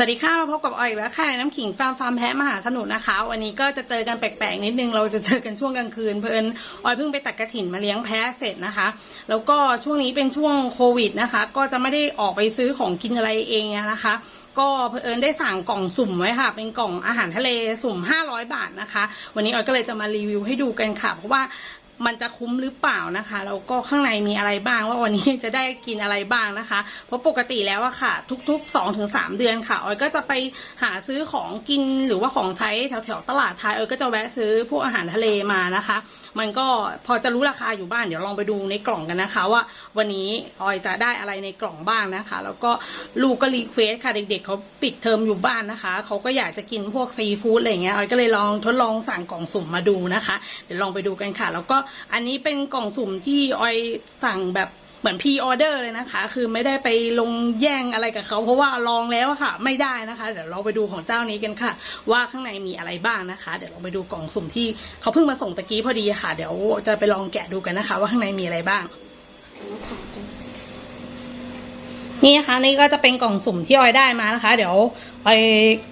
สวัสดีค่ะ มาพบกับออยอีกแล้วค่ะในน้ำขิงฟาร์มฟาร์มแพะมหาสนุกนะคะ วันนี้ก็จะเจอกันแปลกๆนิดนึง เราจะเจอกันช่วงกลางคืนเพลินออยเพิ่งไปตัดกระถินมาเลี้ยงแพะเสร็จนะคะ แล้วก็ช่วงนี้เป็นช่วงโควิดนะคะ ก็จะไม่ได้ออกไปซื้อของกินอะไรเองนะคะ ก็เพอิญได้สั่งกล่องสุ่มไว้ค่ะ เป็นกล่องอาหารทะเลสุ่ม 500 บาทนะคะ วันนี้ออยก็เลยจะมารีวิวให้ดูกันค่ะ เพราะว่า มันจะคุ้มหรือเปล่านะคะแล้วก็ข้างในมีอะไรบ้างว่าวันนี้จะได้กินอะไรบ้างนะคะ เพราะปกติแล้วอะค่ะ ทุกๆ2อถึงสเดือนค่ะออยก็จะไปหาซื้อของกินหรือว่าของใช้แถวๆตลาดไทยออยก็จะแวะซื้อพวกอาหารทะเลมานะคะ มันก็พอจะรู้ราคาอยู่บ้านเดี๋ยวลองไปดูในกล่องกันนะคะ ว่าวันนี้ออยจะได้อะไรในกล่องบ้างนะคะ แล้วก็ลูกก็รีเควสค่ะเด็กๆเขาปิดเทอมอยู่บ้านนะคะเขาก็อยากจะกินพวกซีฟู้ดอะไรเงี้ยออยก็เลยลองทดลองสั่งกล่องสุ่มมาดูนะคะ เดี๋ยวลองไปดูกันค่ะ แล้วก็อันนี้เป็นกล่องสุ่มที่ออยสั่งแบบ เหมือนพีออเดอร์เลยนะคะ คือไม่ได้ไปลงแย่งอะไรกับเขา เพราะว่าลองแล้วค่ะ ไม่ได้นะคะ เดี๋ยวเราไปดูของเจ้านี้กันค่ะ ว่าข้างในมีอะไรบ้างนะคะ เดี๋ยวเราไปดูกล่องสุ่มที่เขาเพิ่งมาส่งตะกี้พอดีค่ะ เดี๋ยวจะไปลองแกะดูกันนะคะ ว่าข้างในมีอะไรบ้าง นี่นะคะนี่ก็จะเป็นกล่องสุ่มที่ออยได้มานะคะ เดี๋ยวออย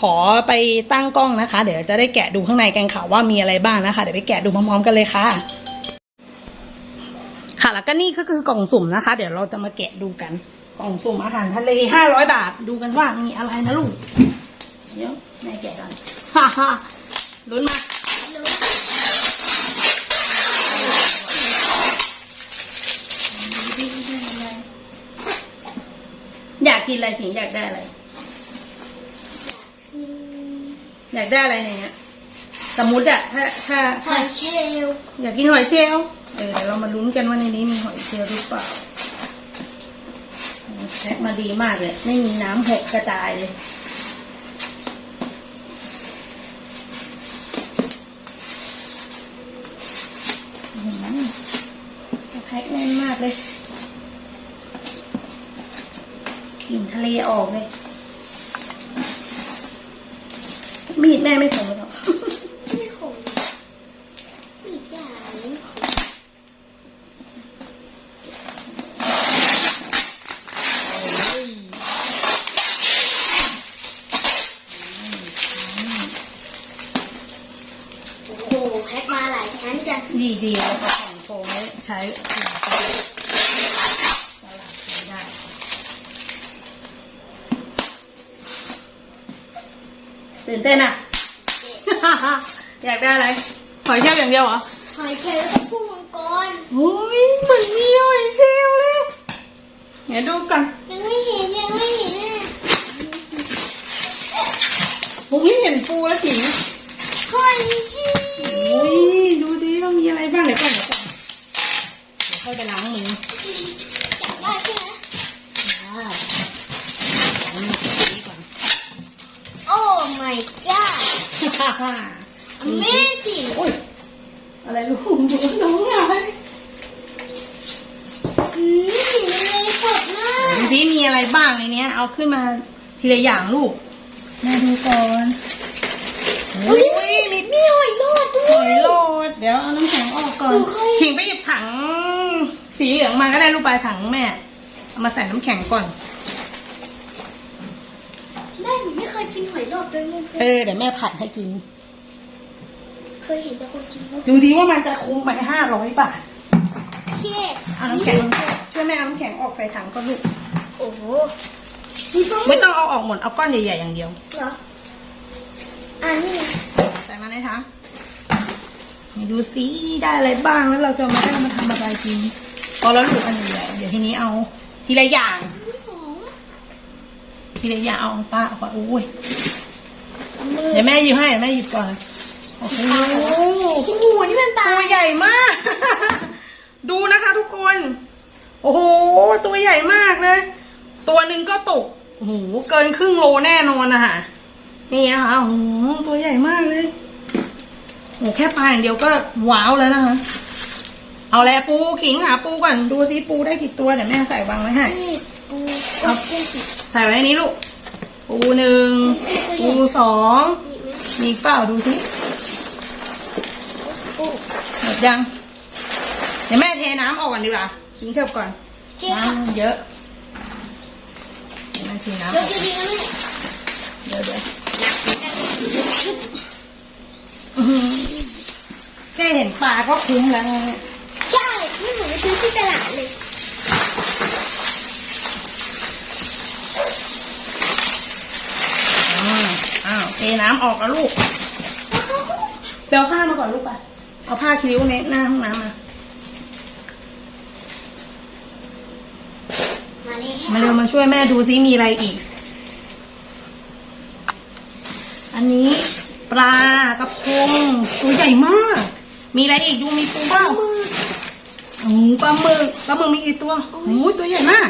ขอไปตั้งกล้องนะคะ เดี๋ยวจะได้แกะดูข้างในกันค่ะว่ามีอะไรบ้างนะคะ เดี๋ยวไปแกะดูพร้อมๆกันเลยค่ะ ค่ะแล้วก็นี่ก็คือกล่องสุ่มนะคะ เดี๋ยวเราจะมาแกะดูกัน กล่องสุ่มอาหารทะเลห้าร้อยบาทดูกันว่ามีอะไรนะลูกเดี๋ยวแม่แกะกันฮ่าฮ่าลุ้นมาอยากกินอะไรถึงอยากได้อะไรอยากได้อะไรในเนี้ย สมมติอะถ้าถ้าหถ้าอยเชลล์อยากกินหอยเชลล์ เออเดี๋ยวเรามาลุ้นกันว่าในนี้มีหอยเชลล์หรือเปล่าแพ็คมาดีมากเลย ไม่มีน้ำหกกระจายเลยแพ็คแน่นมากเลยกลิ่นทะเลออกเลย มีดแม่ไม่คมหรอก ไม่ขมอีกอย่างนี้ขม โอ้โหแพ็คมาหลายชั้นจัง ดีดีๆแล้วก็ของโฟมไว้ใช้สิ่งประดิษฐ์ตลาดใช้ได้ ตื่นเต้นอะ อยากได้อะไร หอยเชลล์อย่างเดียวเหรอ หอยเชลล์แล้วก็กุ้งมังกรโอ้ยเหมือนมีหอยเชลล์เลยเดี๋ยวดูกันยังไม่เห็นยังไม่เห็นเลยผมเห็นปูแล้วถิงหอยเชลล์ ดี๋ยวก่อนเดี๋ยวก่อนเดี๋ยวค่อยไปล้างมือจับได้ใช่ไหมได้ล้างมือก่อนโอ้ my god ฮ่าฮ่า amazing โอ้ยอะไรลูกน้องใหญ่อืมมันเลยสดมากดูที่มีอะไรบ้างในเนี้ย เอาขึ้นมาทีละอย่างลูกแม่ดูก่อนโอ้อุ้ยยมีมีหอยโลดด้ หอยโลด เดี๋ยวเอาน้ำแข็งออกก่อนหนูเคยถิงไปหยิบถัง สีเหลืองมาก็ได้ลูกปลายถังแม่ เอามาใส่น้ำแข็งก่อน แม่หนูไม่เคยกินหอยโลดเลยมึงเออเดี๋ยวแม่ผัดให้กิน เคยเห็นแต่คนกินดูดีว่ามันจะคุ้มไหมห้าร้อยบาทเครียดเอาน้ำแข็งช่วยแม่เอาน้ำแข็งออกใส่ถังก่อนลูก โอ้โหมีปลาหมึไม่ต้องเอาออกหมด เอาก้อนใหญ่ๆอย่างเดียว เหรออ่านี่ไงใส่มาในถัง นี่ดูสิได้อะไรบ้างแล้วเราจะมาได้มาทำอะไรกินพอแล้วลูกอันใหญ่ๆเดี๋ยวทีนี้เอาทีละอย่างหอมทีละอย่างเอาป้าเอาก่อนโอ้ยเอามือเดี๋ยวแม่หยิบให้เดี๋ยวแม่หยิบก่อนโอ้โหโอ้โหนี่มันปลาตัวใหญ่มาก ดูนะคะทุกคน โอ้โหตัวใหญ่มากเลย ตัวหนึ่งก็ตกโอ้โหเกินครึ่งโลแน่นอนนะคะนี่นะคะโอ้โหตัวใหญ่มากเลย โอ้โหแค่ปลาอย่างเดียวก็ว้าวแล้วนะคะ เอาแล้วปูขิงหาปูก่อนดูซิปูได้กี่ตัวเดี๋ยวแม่ใส่วางไว้ให้ นี่ปูเอากุ้งสิใส่ไว้ในนี้ลูก ปูหนึ่ง ปูสองนี่ไหมมีอีกเปล่าดูสิปูหมดยัง เดี๋ยวแม่เทน้ำออกก่อนดีกว่าขิงเทิบก่อนเจ๊ค่ะน้ำมันเยอะเดี๋ยวแม่เทน้ำอเดี๋ยวอกจะดีนะแม่เดี๋ยวเดี๋ยวนับ เหมือนกันอื้อหือแค่เห็นปลาก็คุ้มแล้วนะเนี่ยใช่ไม่เหมือนไปซื้อที่ตลาดเลยอ่าอ้าวเทน้ำออกแล้วลูกเบลผ้ามาก่อนลูกไปเอาผ้าคิ้วเน็ตหน้าห้องน้ำมา มาเลยมาเร็วมาช่วยแม่ดูซิมีอะไรอีก อันนี้ปลากระพงตัวใหญ่มาก มีอะไรอีกดูมีปูเปล่ามือโอ้โหปลาหมึกปลาหมึกมีกี่ตัวโอ้โหตัวใหญ่มาก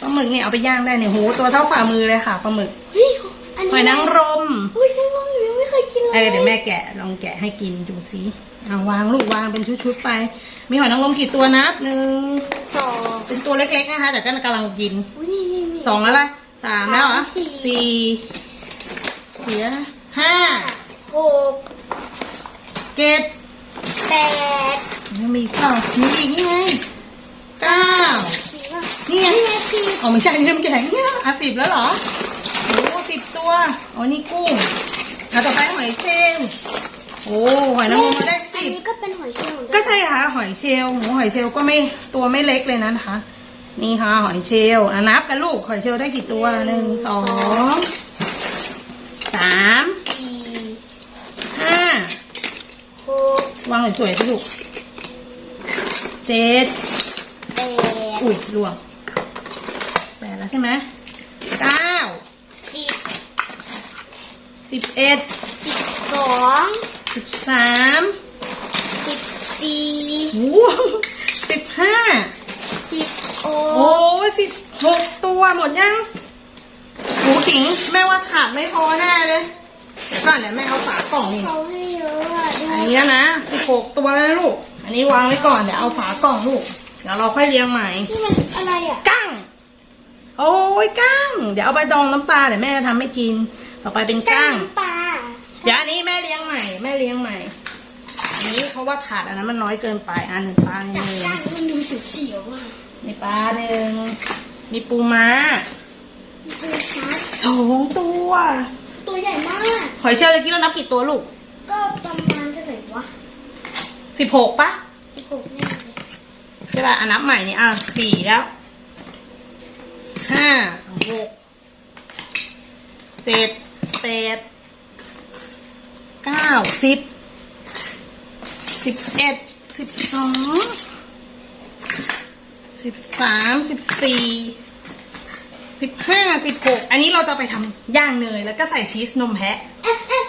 ปลาหมึกเนี่ยเอาไปย่างได้เนี่ยโหตัวเท่าฝ่ามือเลยค่ะปลาหมึกเฮ้ยอันหอยนี้นางรมเฮ้ยนางรมหนูยังไม่เคยกินเลยเออเดี๋ยวแม่แกะลองแกะให้กินดูสิเอาวางลูกวางเป็นชุดๆไป มีหอยนางรมกี่ตัวนับหนึ่งสองเป็นตัวเล็กๆนะคะแต่ก็กำลังกินอุ้ยนี่นี่นี่สองแล้วล่ะสามแล้วเหรอสี่สี่สี่แล้วนะห้าหกเจ็ด แปดยังมีอีกเปล่ามีอีกนี่ไงเก้าสี่ป่ะนี่ไงนี่ไงสิบอ๋อไม่ใช่น้ำแข็งเนี่ยอะสิบแล้วเหรอโอ้สิบตัวอ๋อนี่กุ้งแล้วต่อไปหอยเชลล์โอ้หอยนางรมมาได้อันสิบนี้ก็เป็นหอยเชลล์เหมือนนก็ใช่ค่ะหอยเชลล์หมูหอยเชลล์ก็ไม่ตัวไม่เล็กเลยนะนะคะ นี่ค่ะหอยเชลล์อะนับกันลูกหอยเชลล์ได้กี่ตัวหนึ่งสองสาม สี่ ห้า หก วางสวยๆสิลูกเจ็ดแปดอุ้ยล่วงแปดแล้วใช่ไหมเก้าสิบสิบเอ็ดสิบสองสิบสามสิบสี่โอ้สิบห้าสิบโอโอ้สิบหกตัวหมดยังหมูขิงแม่ว่าขาดไม่พอแน่เลยเดี๋ยวก่อนเดี๋ยวแม่เอาฝากล่องนี่เขาให้เยอะอะดูอันนี้นะสิบ หกตัวแล้วนะลูก อันนี้วางไว้ก่อนเดี๋ยวเอาฝากล่องลูก เดี๋ยวเราค่อยเลี้ยงใหม่ นี่มันอะไรอะ กั้ง โอ้ยกั้ง เดี๋ยวเอาไปดองน้ำปลาเดี๋ยวแม่จะทำให้กิน ต่อไปเป็นกั้ง ปลาเดี๋ยวอันนี้แม่เลี้ยงใหม่ แม่เลี้ยงใหม่ อันนี้เพราะว่าขาดอันนั้นมันน้อยเกินไป อันหนึ่งปลาหจับนึ่งก้างมันดูเสียวๆอะมีปลาหนึ่ง มีปูม้าดูชัดสองตัว ตัวใหญ่มาก หอยเชลล์ตะกี้เรานับกี่ตัวลูก ก็ประมาณเท่าไหร่วะ สิบหกปะสิบหกแน่เลยใช่ป่ะอันนับใหม่นี่อะสี่แล้วห้าหกเจ็ดแปดเก้าสิบสิบเอ็ดสิบสองสิบสามสิบสี่สิบห้าสิบหกอันนี้เราจะไปทำย่างเนยแล้วก็ใส่ชีสนมแพะ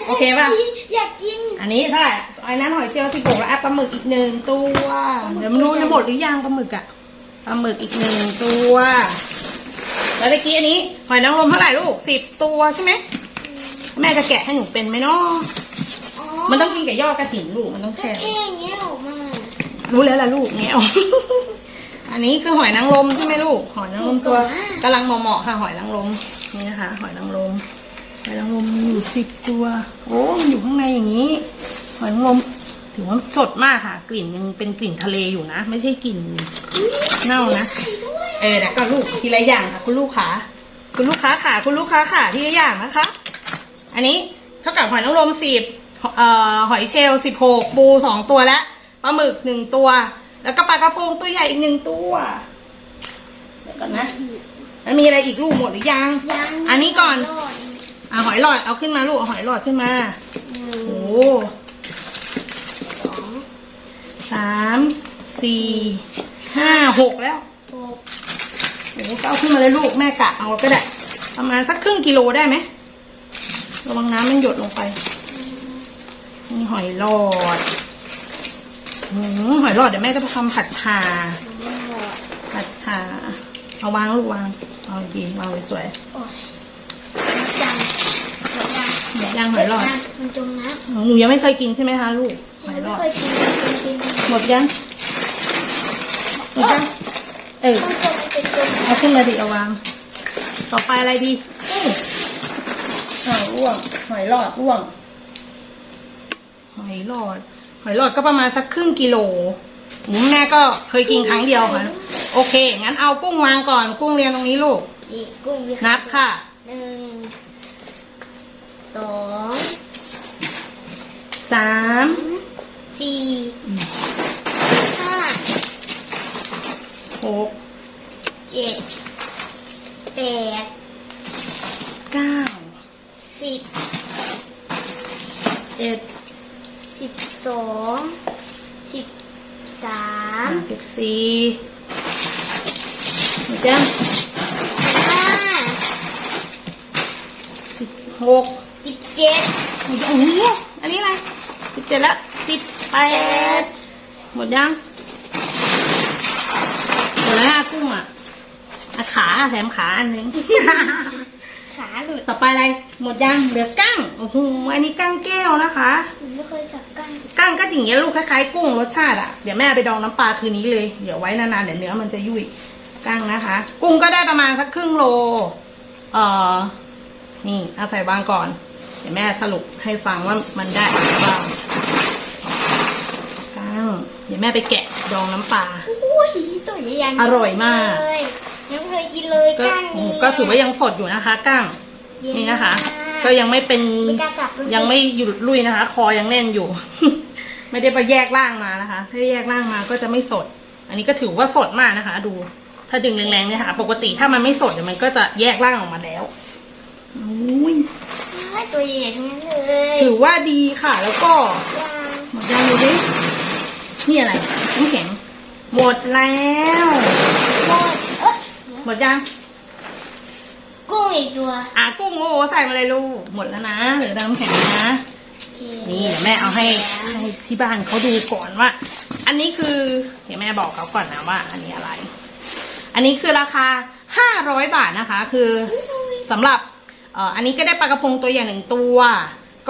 โอเคป่ะ อยากกิน อันนี้เท่าไหร่ อันนั้นหอยเชลล์สิบหกแล้วอะปลาหมึกอีกหนึ่งตัว เดี๋ยวมาดูจะหมดหรือยังปลาหมึกอะปลาหมึกอีกหนึ่งตัว แล้วตะกี้อันนี้หอยนางรมเท่าไหร่ลูกสิบตัวใช่ไหมแม่จะแกะให้หนูเป็นไหมเนาะอ๋อมันต้องกินกับยอดกระถิ่นลูกมันต้องก็แช่แค่อย่างเงี้ยออกมารู้แล้วล่ะลูกแงวอันนี้คือหอยนางรมใช่ไหมลูก หอยนางรมตัวกำลังเหมาะๆค่ะ หอยนางรมนี่นะคะหอยนางรมหอยนางรมมีอยู่สิบตัว โอ้มันอยู่ข้างในอย่างนี้ หอยนางรมถือว่าสดมากค่ะ กลิ่นยังเป็นกลิ่นทะเลอยู่นะ ไม่ใช่กลิ่นเน่านะไข่ด้วยเออเดี๋ยวก็ลูกทีละอย่างค่ะ คุณลูกค้าคุณลูกค้าค่ะ คุณลูกค้าค่ะทีละอย่างนะคะ อันนี้เท่ากับหอยนางรมสิบเอ่อหอยเชลล์สิบหกปูสองตัวและปลาหมึกหนึ่งตัว แล้วก็ปลากระพงตัวใหญ่อีกหนึ่งตัวเดี๋ยวก่อนนะอีกแล้วมีอะไรอีกลูกหมดหรือยังยังอันนี้ก่อนรดอะหอยหลอดเอาขึ้นมาลูกเอาหอยหลอดขึ้นมาหนึ่งโอ้สอง สามสี่ห้าหกแล้วหกโอ้ก็เอาขึ้นมาเลยลูกแม่กะเอาก็ได้ ประมาณสักครึ่งกิโลได้ไหมระวังน้ำมันหยดลงไปนี่หอยหลอดหืมหอยหลอดเดี๋ยวแม่จะไปทำผัดชาน้ำหอดผัดชา เอาวางลูกวางเอาดีวางสวยโอ้ยจังหมดยังๆเดี๋ยวย่างหอยหลอดมันจมน้ำหนูยังไม่เคยกินใช่ไหมคะลูกหยัองยหล ไม่ริงหมดยังหมดยังเออเอาขึ้นมาดิเอาวาง ต่อไปอะไรดีหอยล่วงหอยหลอดล่วงหอยหลอด หอยหลอดก็ประมาณสักครึ่งกิโลหมูแม่ก็เคยกินครั้งเดียวค่ะโอเค งั้นเอากุ้งวางก่อน กุ้งเรียงตรงนี้ลูกกุ้งนับค่ะหนึ่งสองสา หมดยังห้าสิบหกสิบเจ็ดโอ้โหอันนี้อะไรสิบเจ็ดแล้วสิบแปดหมดยังหมดแล้วอะกุ้งอะอะขาแถมขาอันหนึงขาหลุดต่อไปอะไร หมดยังเหลือกั้งโอ้โหอันนี้กั้งแก้วนะคะหนูไม่เคยจับกั้งกั้งก็อย่างเงี้ยลูกคล้ายๆกุ้งรสชาติอะเดี๋ยวแม่เอาไปดองน้ำปลาคืนนี้เลย เดี๋ยวไว้นานๆเดี๋ยวเนื้อมันจะยุ่ย กั้งนะคะ กุ้งก็ได้ประมาณสักครึ่งโล เอ่อ นี่เอาใส่วางก่อน เดี๋ยวแม่สรุปให้ฟังว่ามันได้อะไรบ้างกั้ง เดี๋ยวแม่ไปแกะดองน้ำปลา อุ้ยตัวใหญ่ๆอร่อยมาก เลยยังไม่เคยกินเลยก็กั้งนี่ก็ถือว่ายังสดอยู่นะคะ กั้ง นี่นะคะ ก็ยังไม่เป็นไม่กล้าจับเลยยังไม่หยุดลุยนะคะ คอยังแน่นอยู่ ไม่ได้ไปแยกร่างมานะคะ ถ้าแยกร่างมาก็จะไม่สด อันนี้ก็ถือว่าสดมากนะคะ ดู ถ้าดึงแรงๆเนี่ยค่ะ ปกติถ้ามันไม่สดเดี๋ยวมันก็จะแยกร่างออกมาแล้วอุ้ยอ้าวตัวใหญ่ๆทั้งนั้นเลยถือว่าดีค่ะ แล้วก็ยางหมดยังดูดินี่อะไรน้ำแข็งหมดแล้วหมดเอ๊ะหมดยังกุ้งอีกตัวอะกุ้งโอ้โหใส่มาเลยลูกหมดแล้วนะเหลือน้ำแข็งนะโอเคนี่เดี๋ยวแม่เอาให้ให้ที่บ้านเขาดูก่อนว่า อันนี้คือ เดี๋ยวแม่บอกเขาก่อนนะว่า อันนี้อะไร อันนี้คือราคาห้าร้อยบาทนะคะ คือสำหรับเอ่ออันนี้ก็ได้ปลากระพงตัวอย่างหนึ่งตัว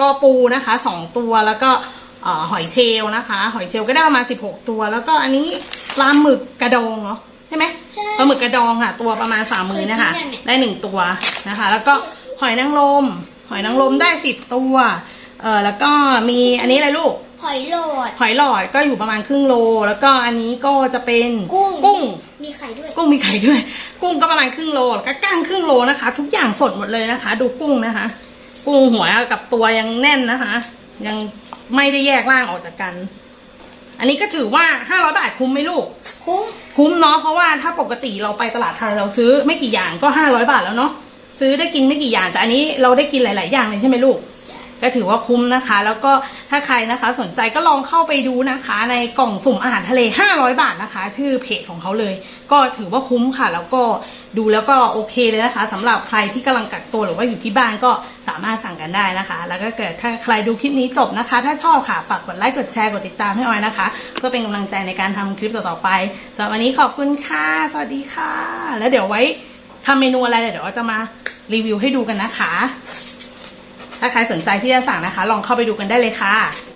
ก็ปูนะคะสองตัวแล้วก็เอ่อหอยเชลล์นะคะ หอยเชลล์ก็ได้ประมาณสิบหกตัว แล้วก็อันนี้ปลาหมึกกระดองเนาะใช่ไหมใช่ปลาหมึกกระดองค่ะ ตัวประมาณฝ่ามือนะคะเคยกินยังเนี่ยได้หนึ่งตัวนะคะ แล้วก็หอยนางรมหอยนางรมได้สิบตัวเออแล้วก็มีอันนี้อะไรลูกหอยโหลดหอยหลอดก็อยู่ประมาณครึ่งโล แล้วก็อันนี้ก็จะเป็นกุ้งกุ้ง มีไข่ด้วย กุ้งมีไข่ด้วย กุ้งก็ประมาณครึ่งโลแล้วก็ก้างครึ่งโลนะคะ ทุกอย่างสดหมดเลยนะคะ ดูกุ้งนะคะ กุ้งหัวกับตัวยังแน่นนะคะ ยังไม่ได้แยกร่างออกจากกัน อันนี้ก็ถือว่าห้าร้อยบาทคุ้มไหมลูก คุ้ม คุ้มเนาะเพราะว่าถ้าปกติเราไปตลาดไทยเราซื้อไม่กี่อย่างก็ห้าร้อยบาทแล้วเนาะซื้อได้กินไม่กี่อย่างแต่อันนี้เราได้กินหลาย ๆ อย่างเลยใช่ไหมลูกจ้ะ ก็ถือว่าคุ้มนะคะ แล้วก็ถ้าใครนะคะสนใจก็ลองเข้าไปดูนะคะ ในกล่องสุ่มอาหารทะเล 500 บาทนะคะ ชื่อเพจของเขาเลย ก็ถือว่าคุ้มค่ะ แล้วก็ดูแล้วก็โอเคเลยนะคะสำหรับใครที่กำลังกักตัวหรือว่าอยู่ที่บ้านก็สามารถสั่งกันได้นะคะ แล้วก็เกิดถ้าใครดูคลิปนี้จบนะคะ ถ้าชอบค่ะฝากกดไลค์กดแชร์กดติดตามให้ออยนะคะ เพื่อเป็นกำลังใจในการทำคลิปต่อๆไปสำหรับวันนี้ขอบคุณค่ะสวัสดีค่ะ แล้วเดี๋ยวไว้ทำเมนูอะไรเดี๋ยวเราจะมารีวิวให้ดูกันนะคะ ถ้าใครสนใจที่จะสั่งนะคะ ลองเข้าไปดูกันได้เลยค่ะ